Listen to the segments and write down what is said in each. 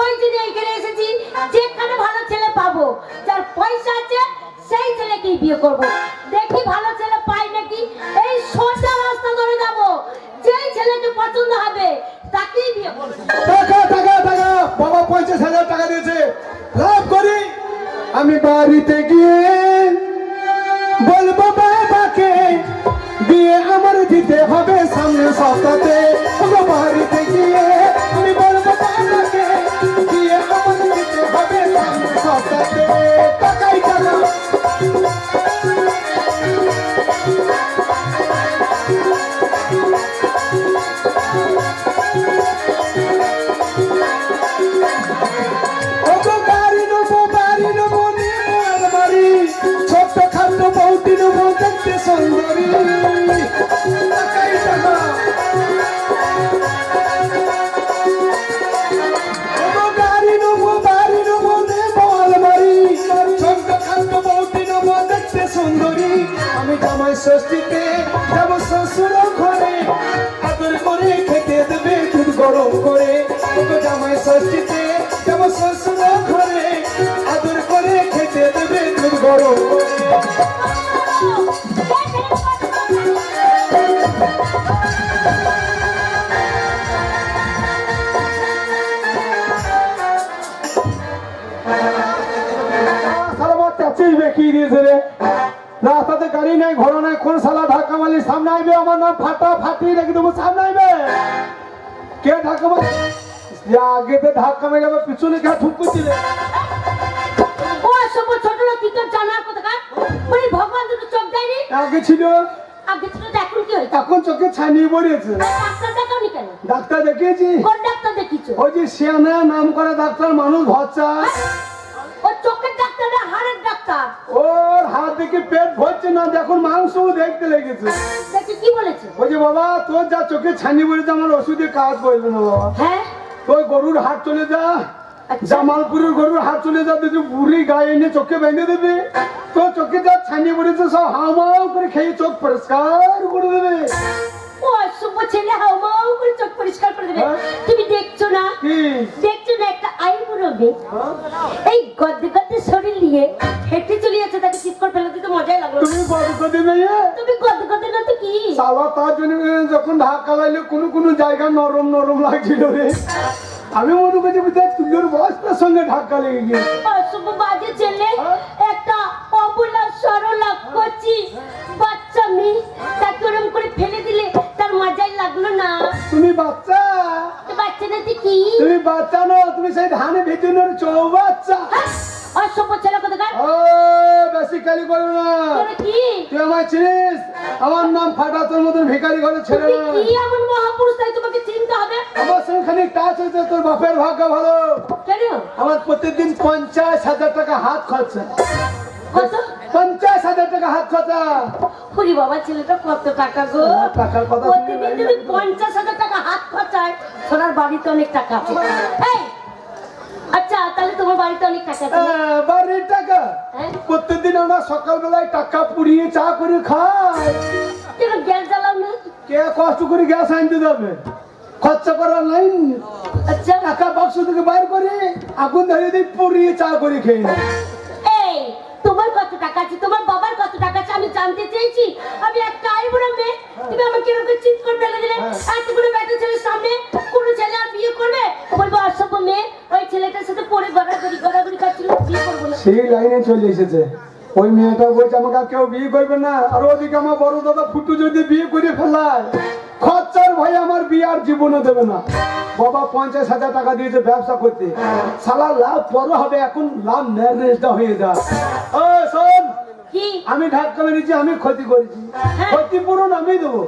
ওই এসেছি, যেখানে ভালো ছেলে পাবো, যার পয়সা আছে, সেই ছেলেকেই বিয়ে করব। দেখি ভালো ছেলে পাই নাকি? এই সোজা রাস্তা ধরে যাব যেই ছেলেকে পছন্দ হবে, তাকেই বিয়ে করব। হাজার টাকা দিয়েছে। আমি বাড়িতে গিয়ে বলব, বাবাকে, বিয়ে আমার দিতে হবে সামনে সপ্তাহে করে। বেঁকিয়ে দিয়েছে রে? রাস্তাতে গাড়ি নাই, ঘোড়া নাই, কোন শালা ধাক্কা মারলি সামনে আইবে? আমার নাম ফাটা ফাটিয়ে রেখে দেবো, সামনে আইবে। কে ধাক্কা মার আগেতে ধাক্কা মেরে পিছনে কে ঠুকুছিলে সব ছোট লোক জানার কথা কার ওই ভগবান দুটো চোখ দেয়নি? আগে ছিল। আগে ছিল তো এখন কি হয়েছে। এখন চোখে ছানিয়ে পড়েছে। ডাক্তার দেখাওনি কেন? ডাক্তার দেখিয়েছি। কোন ডাক্তার দেখিছো ওই যে শিয়ানা নাম করা ডাক্তার মানুষ ভরসা। ও চোখের ডাক্তার না হাড়ের ডাক্তার? ওর হাত দেখে পেট ভরছে না দেখুন মাংসও দেখতে লেগেছে। দেখি কি বলেছে? ওই যে বাবা তোর যা চোখে ছানি পড়েছে আমার ওষুধে কাজ করবে না বাবা। হ্যাঁ? তোর গরুর হাট চলে যা। জামালপুরের গরুর হাট চলে যা দেখি বুড়ি গায়ে এনে চোখে বেঁধে দেবে। তোর চোখে যা ছানি পড়েছে সব হামাও করে খেয়ে চোখ পরিষ্কার করে দেবে। ও অসভ্য ছেলে হাওমাও করে চোখ পরিষ্কার করে দেবে। হ্যাঁ? তুমি দেখছ না? দেখছ না একটা আইবুড়ো মেয়ে হ্যাঁ? এই গদ্দে গদ্দে শরীর নিয়ে হেঁটে চলে যাচ্ছে তাকে চিৎ করে ফেলে দিতে মজাই লাগল। তুমি বড় করে মেয়ে তুমি গদ্দে গদ্দে না তো কি? সালা তার জন্য যখন ধাক্কা লাগলে কোনো কোনো জায়গা নরম নরম লাগছিল রে। আমি মনে করছি বুঝতে তুলোর বয়সটার সঙ্গে ধাক্কা লেগে গিয়েছে অশুভ বাজে ছেলে হ্যাঁ? একটা অবলা সরলা কচি বাচ্চা মেয়ে তাকে ওরম করে ফেলে দিলে তার মজাই লাগল না। তুমি বাচ্চা? বাচ্চা নাকি কি? তুমি বাচ্চা নো তুমি সেই ধানে ভেতনের চৌ বাচ্চা কোথাকার ও কালি করো না। তুই আমার চিনিস? আমার নাম ফাটা তোর মতন ভিখারি ঘরে ছেলে না। কি এমন মহাপুরুষ তাই তোমাকে চিনতে হবে? আমার সঙ্গে টাচ হয়েছে তোর বাপের ভাগ্য ভালো। কেন? আমার প্রতিদিন পঞ্চাশ হাজার টাকা হাত খরচা। কত? পঞ্চাশ হাজার টাকা হাত খরচা। হরি বাবা ছেলেটা কত টাকা গো? টাকার কথা প্রতিদিন তুমি। পঞ্চাশ হাজার টাকা হাত খরচায় সোনার বাড়িতে অনেক টাকা আছে। এই আচ্ছা তাহলে তোমার বাড়িতে অনেক টাকা আছে। না? আহ, বাড়ির টাকা হ্যাঁ? প্রত্যেকদিন আমরা সকালবেলায় টাকা পুড়িয়ে চা করে খাই গ্যাস জ্বালাও না? কে কষ্ট করে গ্যাস আনতে যাবে? খরচা করার নাই? আচ্ছা। টাকা বাক্স থেকে বাইর করে আগুন ধরিয়ে দিই পুড়িয়ে চা করে খেয়ে এই তোমার কত টাকা আছে? তোমার বাবার কত টাকা আছে? আমি জানতে চেয়েছি। আমি একটা আইবুড়ো মেয়ে। তুমি আমাকে এরকম চিৎ করে ফেলে দিলে। হ্যাঁ। এতগুলো বেটা ছেলের সামনে কোনো ছেলে আর বিয়ে করবে? বলব অসভ্য মেয়ে ওই ছেলেটার সাথে পরে গড়াগড়ি গড়াগড়ি সেই লাইনে চলে এসেছে। ওই মেয়েটা বলছে আমাকে আর কেউ বিয়ে করবে না। আর ওদিকে আমার বড় দাদা ফুটু যদি বিয়ে করে ফেলায় খরচার ভয় আমার বিয়ে আর জীবনে দেবে না। বাবা পঞ্চাশ হাজার টাকা দিয়েছে ব্যবসা করতে। সালা লাভ বড় হবে এখন লাভ ম্যারেজটা হয়ে যায় ও শোন আমি ধাক্কা মেরেছি আমি ক্ষতি করেছি। হ্যাঁ। ক্ষতিপূরণ আমি দেবো।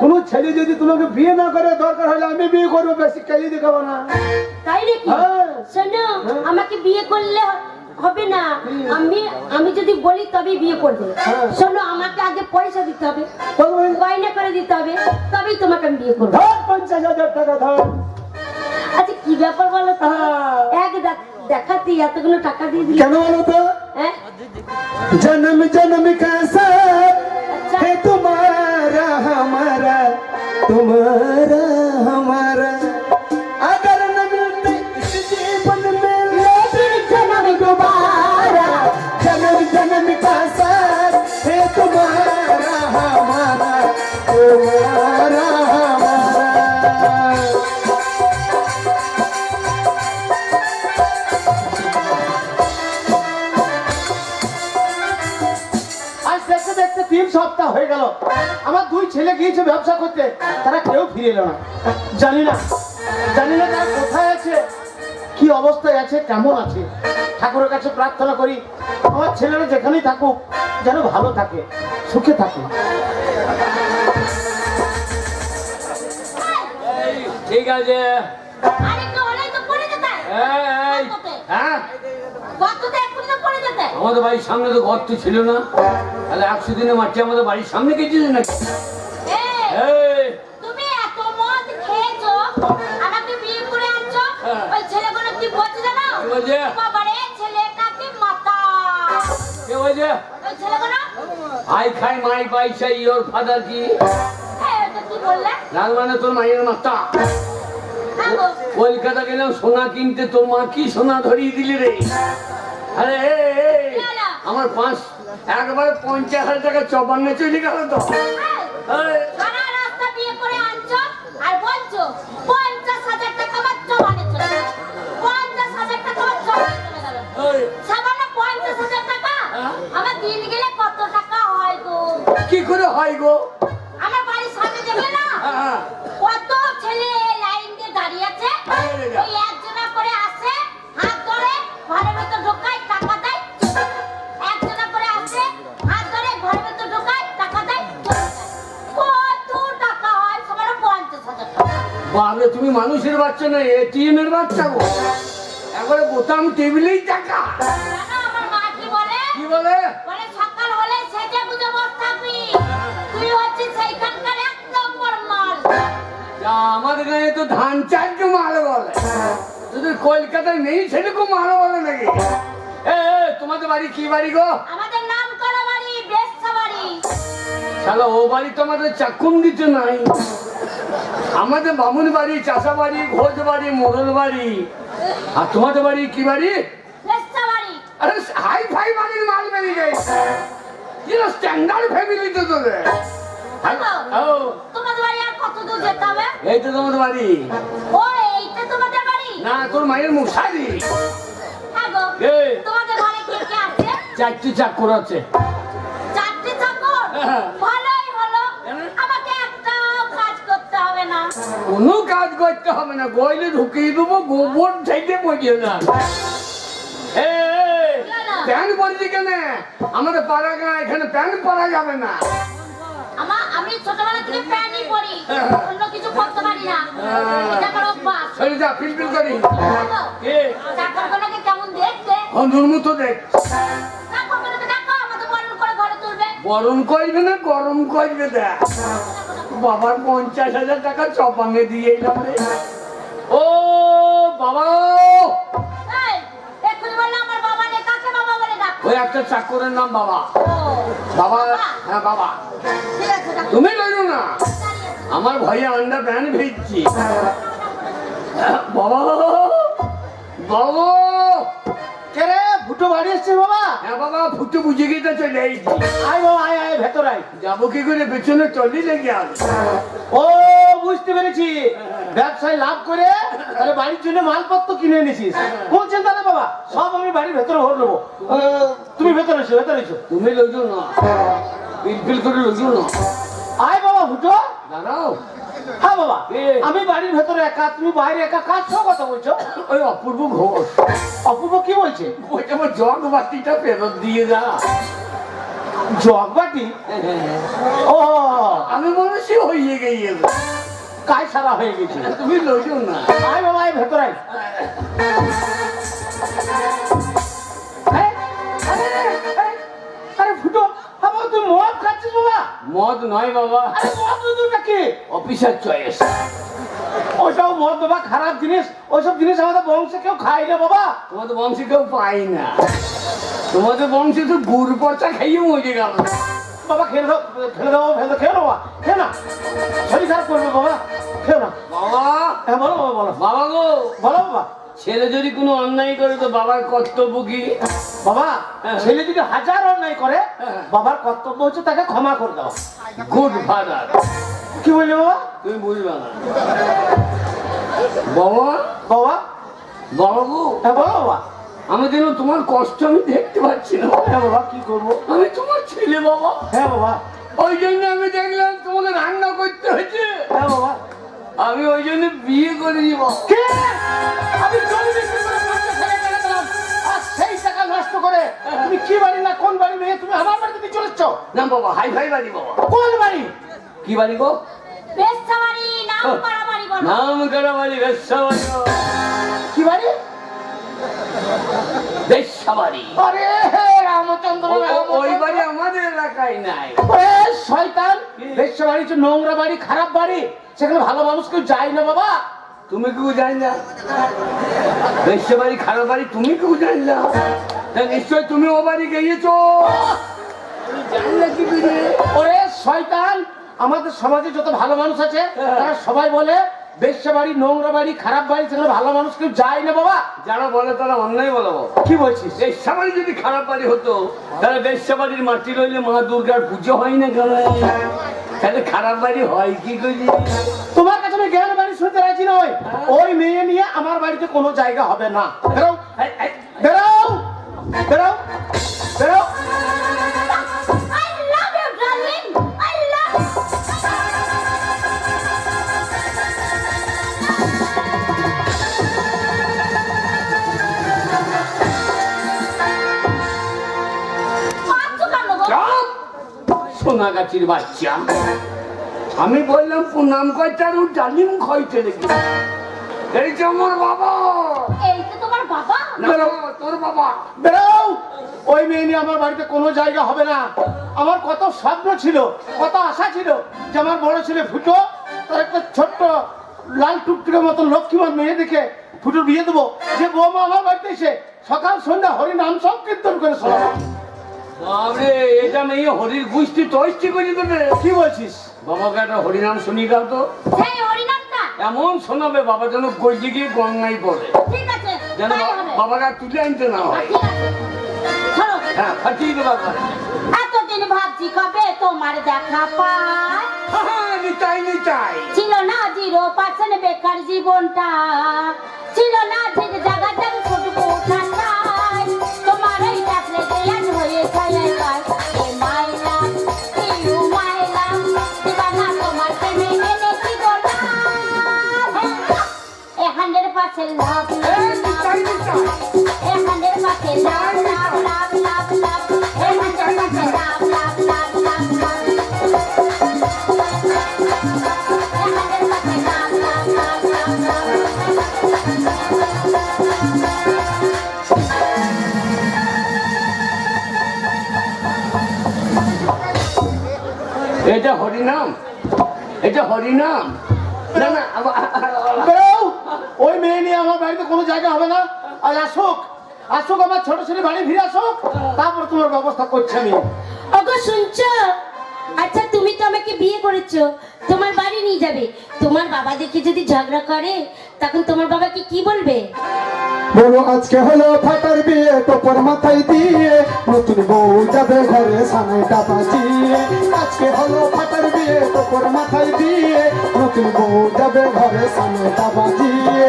কোনো ছেলে যদি তোমাকে বিয়ে না করে দরকার হলে আমি বিয়ে করব বেশি কালি দেখাবো না। তাই নাকি? হ্যাঁ। শোনো হ্যাঁ। আমাকে বিয়ে করলে হবে না। আমি আমি যদি বলি তবে বিয়ে করবে। হ্যাঁ। শোনো আমাকে আগে পয়সা দিতে হবে। গয়না করে দিতে হবে। তবেই তোমাকে আমি বিয়ে করব। পঞ্চাশ হাজার টাকা ধর। আচ্ছা কি ব্যাপার বলো হ্যাঁ। এক দেখাতে এতগুলো টাকা দিয়ে দিলি। কেন বলো তো? হ্যাঁ? জন্ম কাসা আচ্ছা। হে তোমারা তোমারা ছেলে গিয়েছে ব্যবসা করতে তারা কেউ ফিরে এলো না। জানি না জানি না তারা কোথায় আছে কি অবস্থায় আছে কেমন আছে। ঠাকুরের কাছে প্রার্থনা করি আমার ছেলেরা যেখানেই থাকুক যেন ভালো থাকে সুখে থাকে। ঠিক আছে। হ্যাঁ? আমাদের বাড়ির সামনে তো গর্ত ছিল না। তাহলে একশো দিনে মাটি আমাদের বাড়ির সামনে গেছিল নাকি এই, এই, তুমি এত মদ খেয়েছো আমাকে বিয়ে করে আনছো হ্যাঁ। ওই ছেলেগুলো কি বলছে বলছে? বাবারে ছেলেটা মাতা কে বলছে? ওই আই খাই মাই পয়সা ইয়োর ফাদার কি? হ্যাঁ রাগ মানে তোর মায়ের মাতা। হ্যাঁ কলকাতা গেলাম সোনা কিনতে তোর মা কি সোনা ধরিয়ে দিলি রে? আরে? আমার পাঁচ একবার পঞ্চাশ হাজার টাকা চপান্ন চলে গেল তো। বাবরে তুমি মানুষের বাচ্চা না এটিএম এর বাচ্চা গো। একবারে বোতাম টেবিলেই টাকা। কি বলে? কি বলে? বলে সকাল হলে সেজে বুঝে বসে থাকবি। তুই হচ্ছিস সেইখানকার এক নম্বর মাল। আমাদের গায়ে তো ধান চার্য মাল বলে। তোদের কলকাতায় নেই সেরকম মাল বলে নাকি? এ, তোমাদের বাড়ি কি বাড়ি গো? আমাদের নাম করা বাড়ি বেশা বাড়ি শালা ও বাড়ি তো আমাদের চাকুন দিতে নাই। আমাদের বামুন বাড়ি চাষা বাড়ি ঘোষ বাড়ি মোড়ল বাড়ি। আর তোমাদের বাড়ি কি বাড়ি? আরে হাই ফাই বাড়ির মাল বেরিয়ে গেছে। কি স্ট্যান্ডার্ড ফ্যামিলি তো তোদের? এই তো তোমাদের বাড়ি। না তোর মায়ের মশারি। হ্যাঁ চারটি চাকর আছে। চারটে চাকর? কোনো কাজ করতে হবে না। গইলে ঢুকিয়ে দেবো গোবর চাইতে পড়িয়ে না? প্যান্ট পরছি কেন? আমাদের পাড়া গাঁ এখানে প্যান্ট পরা যাবে না। আমি ছোটবেলা থেকে প্যান্টই পরি। অন্য কিছু করতে পারি না। এটা আমার অভ্যাস। শরীর যা ফিলফিল করি। কে চাকরগুলোকে কেমন দেখতে? হনুর মতো দেখ। চাকরগুলোকে দেখো আমাদের বরণ করে ঘরে তুলবে। গরম করবে না গরম করবে দেখ। বাবার পঞ্চাশ হাজার টাকা চপাঙে দিয়ে এলাম রে ও বাবা ওই একটা চাকরের নাম বাবা বাবা হ্যাঁ বাবা। তুমি লইল না আমার ভয়ে আন্ডা প্যান ভিজছি বাবা বাবা ফুটো বাড়ি এসছে বাবা। হ্যাঁ বাবা ফুটে বুঝে গিয়ে চলে আইছি আয় বাবা আয় আয় ভেতর আয়। যাব কি করে? পেছনে টলি লেগে আছে। ও বুঝতে পেরেছি। ব্যবসায় লাভ করে তাহলে বাড়ির জন্য মালপত্র কিনে এনেছিস। কোন চিন্তা না বাবা সব আমি বাড়ির ভেতরে ভর নেব। তুমি ভেতরে এসো ভেতরে এসো। তুমি লইছো না পিলপিল করে লইছো না বাবা হ্যাঁ বাবা। আমি বাড়ির ভেতরে একা তুমি বাইরে একা কাজ সব কথা বলছো? ওই অপূর্ব ঘোষ। অপূর্ব কি বলছে? বলছে আমার জগ বাতিটা ফেরত দিয়ে যা। জগ বাটি? ও। আমি মনে সে হইয়ে গিয়েছে কাজ সারা হয়ে গেছে। তুমি লইছো না। আয় বাবা আয় ভেতরে তুই মদ খাচ্ছিস বাবা? মদ নয় বাবা। আরে মদ দুধটা কি অফিসার চয়েস ওসব মদ বাবা খারাপ জিনিস ওইসব জিনিস আমাদের বংশে কেউ খায় না বাবা। তোমাদের বংশে কেউ পাই না। তোমাদের বংশে তো গুড় পচা খাইয়ে মরে গেল। বাবা খেয়ে দাও ফেলে দাও ফেলে খেয়ে বাবা খেয়ে না শরীর খারাপ করবে বাবা খেয়ে না বাবা। হ্যাঁ বলো বাবা বলো। বাবা গো। বলো বাবা। ছেলে যদি কোনো অন্যায় করে তো বাবার কর্তব্য কি? বাবা। ছেলে যদি হাজার অন্যায় করে। বাবার কর্তব্য হচ্ছে তাকে ক্ষমা করে দেওয়া। Good father. কি বললি বাবা? তুমি বুঝবে না। বাবা? বাবা? বাবা হ্যাঁ বলো বাবা। আমি যেন তোমার কষ্ট আমি দেখতে পাচ্ছি না। হ্যাঁ বাবা কি করব? আমি তোমার ছেলে বাবা। হ্যাঁ বাবা। ওই জন্য আমি দেখলাম তোমাদের রান্না করতে হয়েছে হ্যাঁ বাবা। আমি ওই জন্য বিয়ে করে দিব আমি জমি বিক্রি করে পাঁচটা ছেলে পেলে আর সেই টাকা নষ্ট করে তুমি কি বাড়ি না কোন বাড়ি মেয়ে তুমি আমার বাড়িতে দিয়ে চলেছ না বাবা হাই ফাই বাড়ি বাবা। কোন বাড়ি? কি বাড়ি গো? বেশাবাড়ি নাম করা বাড়ি বলো। নাম করা বাড়ি বেশ্যা বাড়ি কি বাড়ি? বেশ্যা বাড়ি আরে রামচন্দ্র ও- ও- রামচন্দ্র। ওই বাড়ি আমাদের এলাকায় নাই। ওরে শয়তান। বেশ্যা বাড়ি হচ্ছে নোংরা বাড়ি খারাপ বাড়ি সেখানে ভালো মানুষ কেউ যায় না বাবা। তুমি কেউ জানি না। বেশ্যা বাড়ি খারাপ বাড়ি তুমি কেউ জানি না। নিশ্চয় তুমি ও বাড়ি গিয়েছো। ওরে শয়তান আমাদের সমাজে যত ভালো মানুষ আছে হ্যাঁ। তারা সবাই বলে বেশ্যা বাড়ি নোংরা বাড়ি খারাপ বাড়ি সেখানে ভালো মানুষ কেউ যায় না বাবা। যারা বলে তারা অন্যায় বলব কি বলছিস? বেশ্যা বাড়ি যদি খারাপ বাড়ি হতো তাহলে বেশ্যা বাড়ির মাটি রইলে মা দুর্গার পুজো হয় না কেন? তাহলে খারাপ বাড়ি হয় কি করি তোমার কাছে আমি জ্ঞান বাড়ি শুনতে রাজি নয় ওই মেয়ে নিয়ে আমার বাড়িতে কোনো জায়গা হবে না। বেরো। বেরো। বেরো। বেরো। I love you, darling. I love মারছো সোনা গাছির বাচ্চা। আমি বললাম প্রণাম করতে আর ও ডালিম খাইতে দেখি এই যে আমার বাবা। এই তো তোমার বাবা। না, তোর বাবা। বেরো ওই মেয়ে নিয়ে আমার বাড়িতে কোনো জায়গা হবে না। আমার কত স্বপ্ন ছিল কত আশা ছিল যে আমার বড় ছেলে ফুটো তার একটা ছোট্ট লাল টুকটুকের মতো লক্ষ্মীমান মেয়ে দেখে ফুটোর বিয়ে দেবো। যে বৌমা আমার বাড়িতে এসে সকাল সন্ধ্যা হরি নাম সব কীর্তন করে শোনাবো। বাবরে এটা মেয়ে হরির গুষ্টি তৈষ্টি করে দেবে। কি বলছিস? বাবাকে একটা হরিনাম শুনি দাও তো। সেই হরিনামটা? এমন শোনাবে বাবা যেন গল্লি গিয়ে গঙ্গাই পড়ে। ঠিক আছে যেন বাবাকে আর তুলে আনতে না হ্যাঁ, ঠিক আছে। শোনো। হ্যাঁ ফাটিয়ে দেবা এতদিন ভাবছি কবে তোমার দেখা পাই। নিতাই নিতাই। ছিল না জিরো পার্সেন্ট বেকার জীবনটা। ছিল না ঠিক জায়গা হরিনাম এটা হরিনাম না ওই মেয়ে নিয়ে আমার বাড়িতে কোনো জায়গা হবে না আর আসুক আসুক আমার ছোট ছেলে বাড়ি ফিরে আসুক তারপর তোমার ব্যবস্থা করছি আমি শুনছো আচ্ছা তুমি তো আমাকে বিয়ে করেছ তোমার বাড়ি নিয়ে যাবে তোমার বাবা দেখে যদি ঝগড়া করে তখন তোমার বাবাকে কি বলবে বলো আজকে হলো ফাটার বিয়ে, টোপর মাথায় দিয়ে নতুন বউ যাবে ঘরে সামনেটা চিয়ে আজকে হলো ফাটার বিয়ে, টোপর মাথায় দিয়ে নতুন বউ যাবে ঘরে সামনেটা বাজিয়ে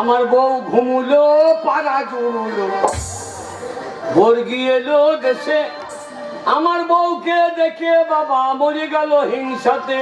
আমার বউ ঘুমুলো পাড়া জুড়ুলো বর্গি এলো দেশে আমার বউকে দেখে বাবা মরে গেল হিংসাতে